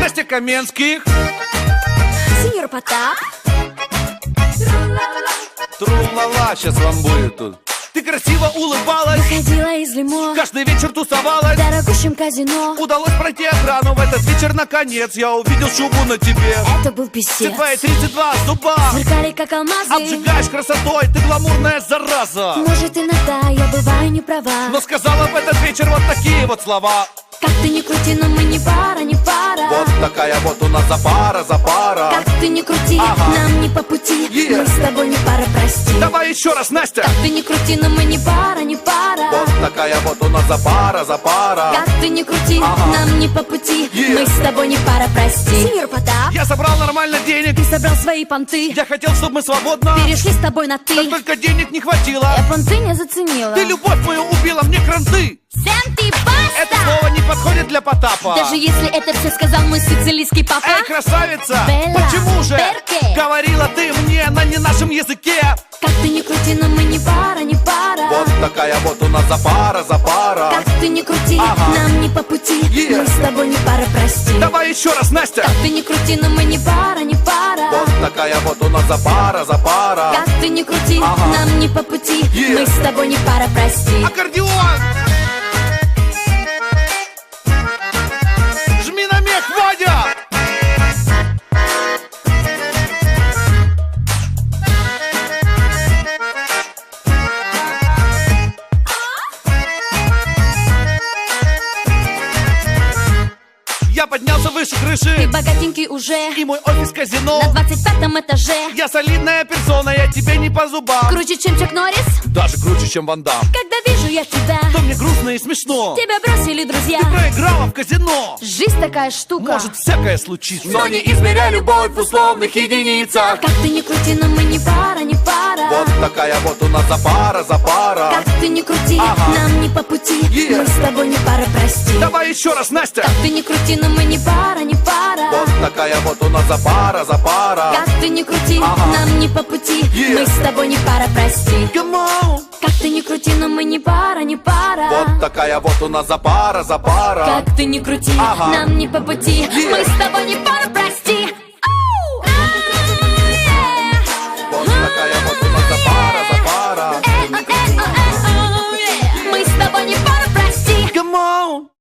Настя Каменских. Сеньор Потап. Тру-ла-ла, сейчас вам будет тут. Ты красиво улыбалась. Выходила из лимо Каждый вечер тусовалась. В дорогущем казино. Удалось пройти охрану. В этот вечер наконец Я увидел шубу на тебе. Это был писец. Твои 32 зуба Сверкали как алмазы. Обжигаешь красотой, ты гламурная зараза. Может иногда я бываю не права. Но сказала в этот вечер вот такие вот слова. Как ты не крути, но мы не пара, не пара. Вот такая вот у нас запара, запара. Как ты не крути, Ага. нам не по пути. Yeah. Мы с тобой не пара, прости. Давай еще раз, Настя. Как ты не крути, но мы не пара, не пара. Вот такая вот у нас запара, запара. Как ты не крути, Ага. нам не по пути. Yeah. Мы с тобой не пара, прости. Сеньор Потап. Я собрал нормально денег. Ты собрал свои понты. Я хотел, чтобы мы свободно Перешли с тобой на ты Так только денег не хватило. Я понты не заценила. Ты любовь мою убила, мне кранты Сэм, ты Это баста слово не подходит для Потапа. Даже если это все сказал мой сицилийский папа. Эй, красавица, Белла, почему же? Перке? Говорила ты мне на не нашем языке. Как ты не крути, но мы не пара, не пара. Вот такая вот у нас запара, запара. Как ты не крути, Ага. нам не по пути. Yeah. Мы с тобой не пара, прости. Давай еще раз, Настя. Как ты не крути, но мы не пара, не пара. Вот такая вот у нас запара, запара. Как ты не крути, Ага. нам не по пути. Yeah. Мы с тобой не пара, прости. Аккордеон! Я поднялся выше Ты крыши богатенький уже. И мой офис казино. На 25 этаже. Я солидная персона, я тебе не по зубам. Круче, чем Чак Норрис? Даже круче, чем Ван Дам. Когда вижу я тебя То мне грустно и смешно. Тебя бросили друзья. Проиграла в казино. Жизнь такая штука. Может всякое случиться Но не измеряй любовь в условных единицах. Как ты не крути, но мы не пара Вот такая вот у нас запара, запара. Как ты не крути, Ага. нам не по пути. Yeah. Мы с тобой не пара, прости. Давай еще раз, Настя. Как ты не крути, но мы не пара, не пара. Вот такая вот у нас запара, запара. Как ты не крути, Ага. нам не по пути. Yeah. Мы с тобой не пара, прости. Come on. Как ты не крути, но мы не пара, не пара. Вот такая вот у нас запара, запара. Как ты не крути, Ага. нам не по пути. Yeah. Мы с тобой не пара, прости